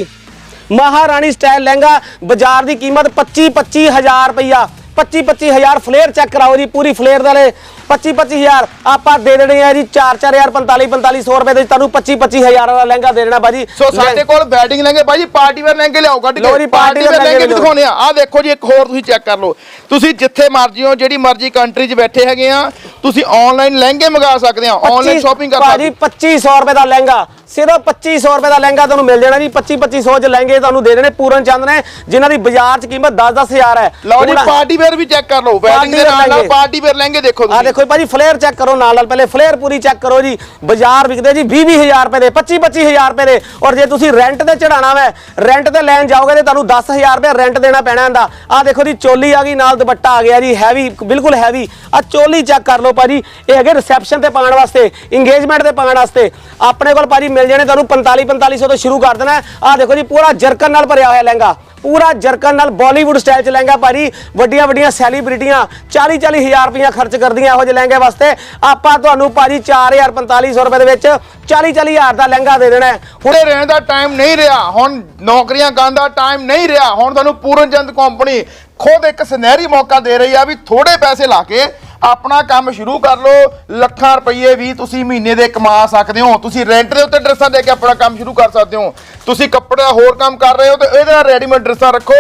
ਮਹਾਰਾਣੀ ਸਟਾਈਲ ਲਹਿੰਗਾ ਬਾਜ਼ਾਰ ਦੀ ਕੀਮਤ 25 25000 ਰੁਪਇਆ 25 25000 ਫਲੇਅਰ ਚੈੱਕ ਕਰਾਓ ਜੀ ਪੂਰੀ ਫਲੇਅਰ ਵਾਲੇ 25 25000 ਆਪਾਂ ਦੇ ਦੇਣੇ ਆ ਜੀ 4 4000 45 4500 ਰੁਪਏ ਦੇ ਤੁਹਾਨੂੰ 25 25000 ਦਾ ਲਹਿੰਗਾ ਦੇ ਦੇਣਾ ਬਾਜੀ। ਸੋ ਸਾਡੇ ਕੋਲ ਵੈਡਿੰਗ ਲਹਿੰਗੇ ਭਾਜੀ ਪਾਰਟੀ ਵੇਅਰ ਲਹਿੰਗੇ ਲਿਆਓ ਕੱਢ ਲਓ ਕੇ party wear ਲਹਿੰਗੇ ਵੀ ਦਿਖਾਉਣੇ ਆ। ਆ ਦੇਖੋ ਜੀ ਇੱਕ ਹੋਰ ਤੁਸੀਂ ਚੈੱਕ ਕਰ ਲਓ। ਤੁਸੀਂ ਜਿੱਥੇ ਮਰਜ਼ੀ ਹੋ ਜਿਹੜੀ ਮਰਜ਼ੀ ਕੰਟਰੀ 'ਚ ਬੈਠੇ ਹੈਗੇ ਆ ਤੁਸੀਂ ਆਨਲਾਈਨ ਲਹਿੰਗੇ ਮੰਗਾ ਸਕਦੇ ਆ। ਆਨਲਾਈਨ ਸ਼ਾਪਿੰਗ ਕਰ ਭਾਜੀ ਸਕਦੇ 2500 ਰੁਪਏ ਦਾ ਲਹਿੰਗਾ। ਸਿਰਫ 2500 ਰੁਪਏ ਦਾ ਲਹਿੰਗਾ ਤੁਹਾਨੂੰ ਮਿਲ ਜਾਣਾ ਜੀ। 25 2500 ਚ ਲਹਿੰਗੇ ਤੁਹਾਨੂੰ ਦੇ ਦੇਣੇ ਪੂਰਨ ਚੰਦ ਨੇ ਜਿਨ੍ਹਾਂ ਦੀ ਬਾਜ਼ਾਰ ਚ ਕੀਮਤ 10 10000 ਹੈ। ਲਓ ਜੀ ਪਾਰਟੀ ਵੇਅਰ ਵੀ ਚੈੱਕ ਕਰ ਲਓ ਵੈਡਿੰਗ ਦੇ ਨਾਲ ਨਾਲ। ਪਾਰਟੀ ਵੇਅਰ ਲਹਿੰਗੇ ਦੇਖੋ ਆ ਤੁਸੀਂ। ਦੇਖੋ ਭਾਜੀ ਫਲੇਅਰ ਚੈੱਕ ਕਰੋ ਨਾਲ ਨਾਲ ਪਹਿਲੇ ਫਲੇਅਰ ਪੂਰੀ ਚੈੱਕ ਕਰੋ ਜੀ। ਬਾਜ਼ਾਰ ਵਿਕਦੇ ਜੀ 20 20000 ਰੁਪਏ ਦੇ 25 25000 ਰੁਪਏ ਦੇ। ਔਰ ਜੇ ਤੁਸੀਂ ਰੈਂਟ ਤੇ ਚੜਾਣਾ ਵੈ ਰੈਂਟ ਤੇ ਲੈਣ ਜਾਓਗੇ ਤੇ ਤੁਹਾਨੂੰ 10000 ਰੁਪਏ ਰੈਂਟ ਦੇਣਾ ਪੈਣਾ ਇਹਦਾ। ਆ ਦੇਖੋ ਜੀ ਚੋਲੀ ਆ ਗਈ ਨਾਲ ਦੁਪੱਟਾ ਆ ਗਿਆ ਜੀ ਹੈਵੀ ਬਿਲਕੁਲ ਹੈਵੀ ਆ ਚੋਲੀ ਚੈੱਕ ਕਰ ਲਓ ਭਾਜੀ ਇਹ ਹੈਗੇ ਰਿਸੈਪਸ਼ਨ ਤੇ ਪਾਉਣ ਵਾਸਤੇ ਇੰਗੇਜਮੈਂਟ ਤੇ ਪਾਉਣ ਵਾਸਤੇ। ਆਪਣੇ ਕੋਲ ਭਾਜੀ ਮਿਲ ਜਾਣੇ, ਤੁਹਾਨੂੰ 45 4500 ਤੋਂ ਸ਼ੁਰੂ ਕਰ ਦੇਣਾ। ਆ ਦੇਖੋ ਜੀ, ਪੂਰਾ ਜਰਕਨ ਨਾਲ ਭਰਿਆ ਹੋਇਆ ਲਹਿੰਗਾ। ਪੂਰਾ ਜਰਕਨ ਨਾਲ ਬਾਲੀਵੁੱਡ ਸਟਾਈਲ ਚ ਲਹਿੰਗਾ ਭਾਜੀ। ਵੱਡੀਆਂ ਵੱਡੀਆਂ ਸੈਲੀਬ੍ਰਿਟੀਆਂ 40 40 ਹਜ਼ਾਰ ਰੁਪਈਆ ਖਰਚ ਕਰਦੀਆਂ ਇਹੋ ਜਿਹੇ ਲਹਿੰਗੇ ਵਾਸਤੇ। ਆਪਾਂ ਤੁਹਾਨੂੰ ਭਾਜੀ 4000 4500 ਰੁਪਏ ਦੇ ਵਿੱਚ 40 40 ਹਜ਼ਾਰ ਦਾ ਲਹਿੰਗਾ ਦੇ ਦੇਣਾ ਹੁਣੇ ਰਹਿਣ ਦਾ ਟਾਈਮ ਨਹੀਂ ਰਿਹਾ। ਹੁਣ ਨੌਕਰੀਆਂ ਕਰਨ ਦਾ ਟਾਈਮ ਨਹੀਂ ਰਿਹਾ। ਹੁਣ ਤੁਹਾਨੂੰ ਪੂਰਨ ਚੰਦ ਕੰਪਨੀ ਖੁਦ ਇੱਕ ਸੁਨਹਿਰੀ ਮੌਕਾ ਦੇ ਰਹੀ ਆ ਵੀ ਥੋੜੇ ਪੈਸੇ ਲਾ ਕੇ ਆਪਣਾ ਕੰਮ ਸ਼ੁਰੂ ਕਰ ਲਓ। ਲੱਖਾਂ ਰੁਪਏ ਵੀ ਤੁਸੀਂ ਮਹੀਨੇ ਦੇ ਕਮਾ ਸਕਦੇ ਹੋ। ਤੁਸੀਂ ਰੈਂਟ ਦੇ ਉੱਤੇ ਡਰੈਸਾਂ ਦੇ ਕੇ ਆਪਣਾ ਕੰਮ ਸ਼ੁਰੂ ਕਰ ਸਕਦੇ ਹੋ। ਤੁਸੀਂ ਕੱਪੜੇ ਦਾ ਹੋਰ ਕੰਮ ਕਰ ਰਹੇ ਹੋ ਤੇ ਇਹਦੇ ਨਾਲ ਰੈਡੀਮੇਡ ਡਰੈਸਾਂ ਰੱਖੋ।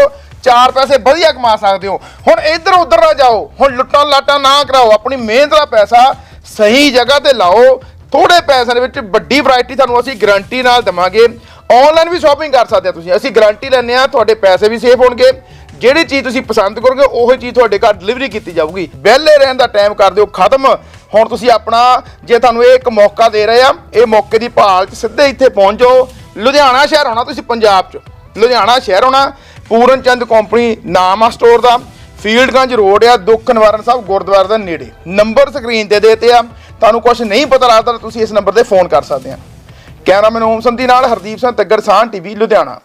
ਚਾਰ ਪੈਸੇ ਵਧੀਆ ਕਮਾ ਸਕਦੇ ਹੋ। ਹੁਣ ਇੱਧਰ ਉੱਧਰ ਨਾ ਜਾਓ। ਹੁਣ ਲੁੱਟਾਂ ਲਾਟਾਂ ਨਾ ਕਰਾਓ। ਆਪਣੀ ਮਿਹਨਤ ਦਾ ਪੈਸਾ ਸਹੀ ਜਗ੍ਹਾ ਤੇ ਲਾਓ। ਥੋੜੇ ਪੈਸਿਆਂ ਦੇ ਵਿੱਚ ਵੱਡੀ ਵੈਰਾਈਟੀ ਤੁਹਾਨੂੰ ਅਸੀਂ ਗਾਰੰਟੀ ਨਾਲ ਦਵਾਂਗੇ। ਆਨਲਾਈਨ ਵੀ ਸ਼ਾਪਿੰਗ ਕਰ ਸਕਦੇ ਆ ਤੁਸੀਂ। ਅਸੀਂ ਗਾਰੰਟੀ ਲੈਂਦੇ ਆ ਤੁਹਾਡੇ ਪੈਸੇ ਵੀ ਸੇਫ ਹੋਣਗੇ। ਜਿਹੜੀ ਚੀਜ਼ ਤੁਸੀਂ ਪਸੰਦ ਕਰੋਗੇ, ਉਹੀ ਚੀਜ਼ ਤੁਹਾਡੇ ਘਰ ਡਿਲੀਵਰੀ ਕੀਤੀ ਜਾਊਗੀ। ਵਿਹਲੇ ਰਹਿਣ ਦਾ ਟਾਈਮ ਕਰ ਦਿਓ, ਖਤਮ। ਹੁਣ ਤੁਸੀਂ ਆਪਣਾ, ਜੇ ਤੁਹਾਨੂੰ ਇਹ ਇੱਕ ਮੌਕਾ ਦੇ ਰਹੇ ਆ, ਇਹ ਮੌਕੇ ਦੀ ਭਾਲ 'ਚ ਸਿੱਧੇ ਇੱਥੇ ਪਹੁੰਚ ਜਾਓ। ਲੁਧਿਆਣਾ ਸ਼ਹਿਰ ਆਉਣਾ ਤੁਸੀਂ ਪੰਜਾਬ 'ਚ। ਲੁਧਿਆਣਾ ਸ਼ਹਿਰ ਆਉਣਾ ਪੂਰਨ ਚੰਦ ਕੰਪਨੀ ਨਾਮ ਆ ਸਟੋਰ ਦਾ। ਫੀਲਡਗੰਜ ਰੋਡ ਆ, ਦੁੱਖ ਨਿਵਾਰਨ ਸਾਹਿਬ ਗੁਰਦੁਆਰੇ ਦੇ ਨੇੜੇ। ਨੰਬਰ ਸਕਰੀਨ ਤੇ ਦੇਤੇ ਆ। ਤੁਹਾਨੂੰ ਕੁਝ ਨਹੀਂ ਪਤਾ ਲੱਗਦਾ, ਤੁਸੀਂ ਇਸ ਨੰਬਰ ਤੇ ਫੋਨ ਕਰ ਸਕਦੇ ਆ। ਕੈਮਰਾਮੈਨ ਓਮ ਸੰਧੀ ਨਾਲ ਹਰਦੀਪ ਸਿੰਘ, ਤੱਗੜ ਸਾਹ ਟੀਵੀ ਲੁਧਿਆਣਾ।